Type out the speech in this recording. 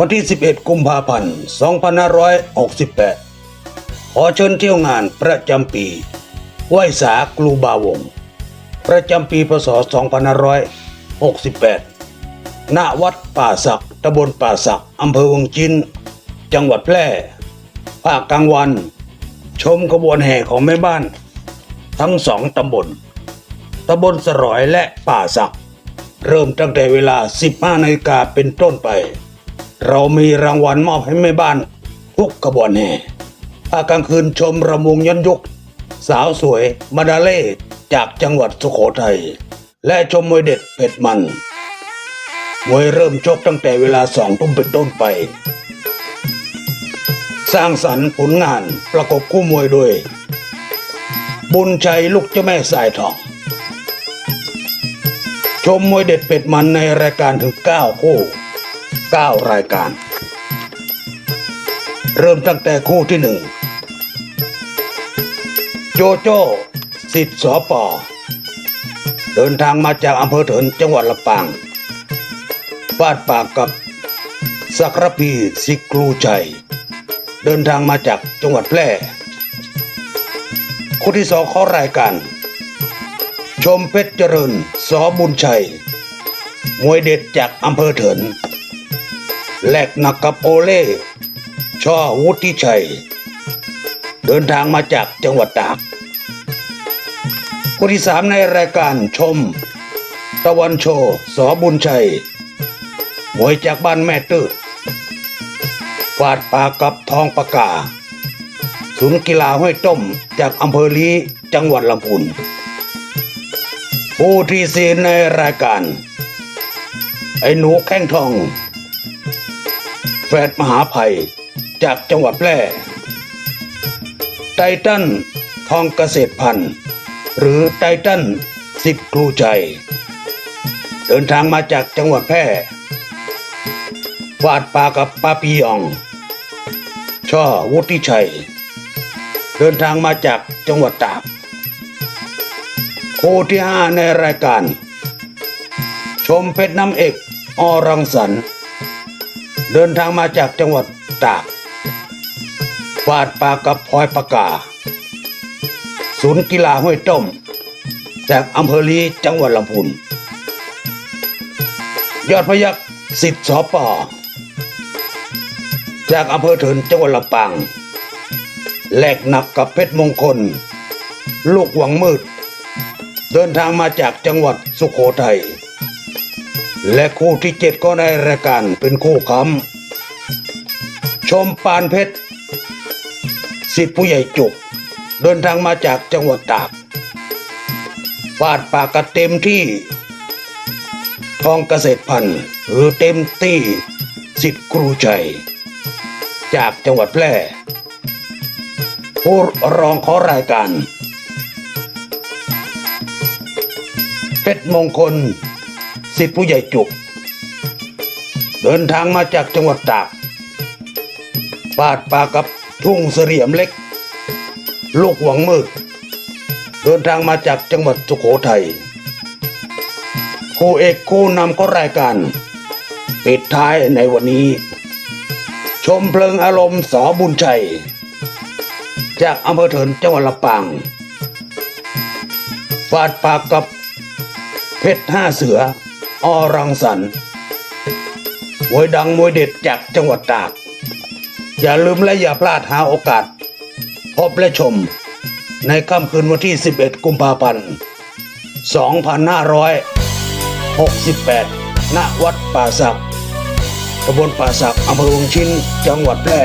วันที่ 11 กุมภาพันธ์ 2568 ขอเชิญเที่ยวงานประจำปีไหว้สากลูบาวง ประจำปีพศ 2568 ณ วัดป่าสักตำบลป่าสักอำเภอวังจิน จังหวัดแพร่ ภาคกลางวัน ชมขบวนแห่ของแม่บ้าน ทั้งสองตำบล ตำบลสรอยและป่าสัก เริ่มตั้งแต่เวลา 15นาฬิกาเป็นต้นไป เรามีรางวัลมอบให้แม่บ้าน ทุกขบวนแห่ภาคกลางคืนชมระมงย้อนยุค สาวสวยมาดาเล่จากจังหวัดสุโขทัย และชมมวยเด็ดเผ็ดมันมวยเริ่มชกตั้งแต่เวลาสองทุ่มเป็นต้นไป สร้างสรรค์ผลงานประกบคู่มวยโดย บุญชัยลูกเจ้าแม่สายทอง ชมมวยเด็ดเป็ดมันในรายการถึง 9 คู่ 9 รายการ เริ่มตั้งแต่คู่ที่หนึ่งโจโจ้สิทธิ์สอปอเดินทางมาจากอำเภอเถินจังหวัดลำปางฟาดปากกับสักรพีสิกรูชัย เดินทางมาจากจังหวัดแพร่คู่ที่สองของรายการ ชมเพชรเจริญสอบุญชัย มวยเด็ดจากอำเภอเถิน แลกหนักกับโอเล่ช่อวุฒิชัย เดินทางมาจากจังหวัดตากคู่ที่สามในรายการชม ตะวันโชว์สอบุญชัยมวยจากบ้านแม่ตื้อฟาดปากกับทองปากกาศูนย์กีฬาห้วยต้มจากอำเภอลีจังหวัดลำพูนผู้ที่สีในรายการ ไอ้หนูแข้งทอง แฟดมหาภัย จากจังหวัดแพร่ ไททันทองเกษตรพันธุ์ หรือไททันสิทธิ์ครูใจ เดินทางมาจากจังหวัดแพร่ฟาดปากับปาปียอง ช่อวุฒิชัย เดินทางมาจากจังหวัดตากคู่ที่ห้าในรายการ ชมเพชรน้ำเอกอรังสรรค์ เดินทางมาจากจังหวัดตากฟาดปากกับพลอยปากา ศูนย์กีฬาห้วยต้ม จากอำเภอลีจังหวัดลำพูนยอดพยักสิทธิ์สอปอจากอำเภอเถินจังหวัดลำปางแลกหนักกับเพชรมงคล ลูกหวังมืด เดินทางมาจากจังหวัดสุโขทัย และคู่ที่เจ็ดก็ในรายการเป็นคู่คำชมปานเพชรสิทธิผู้ใหญ่จุก เดินทางมาจากจังหวัดตากฟาดปากกันเต็มที่ ทองเกษตรพันธุ์หรือเต็มที่สิทธิครูชัย จากจังหวัดแพร่ผู้รองขอรายการเพชรมงคล สิทธิผู้ใหญ่จุก เดินทางมาจากจังหวัดตากปาดปากับทุ่งเสรียมเล็ก ลูกหวังมืด เดินทางมาจากจังหวัดสุโขทัยคู่เอกคู่นำก็รายการ ปิดท้ายในวันนี้ ชมเพลิงอารมณ์สอบุญชัย จากอำเภอเถินจังหวัดลำปางฟาดปากกับเพชรห้าเสือ อรังสรรค์มวยดังมวยเด็ดจากจังหวัดตาก อย่าลืมและอย่าพลาดหาโอกาส พบและชม ในค่ำคืนวันที่ 11 กุมภาพันธ์ 2568 ณ วัดป่าสักตำบลป่าสักอำเภอวงชินจังหวัดแพร่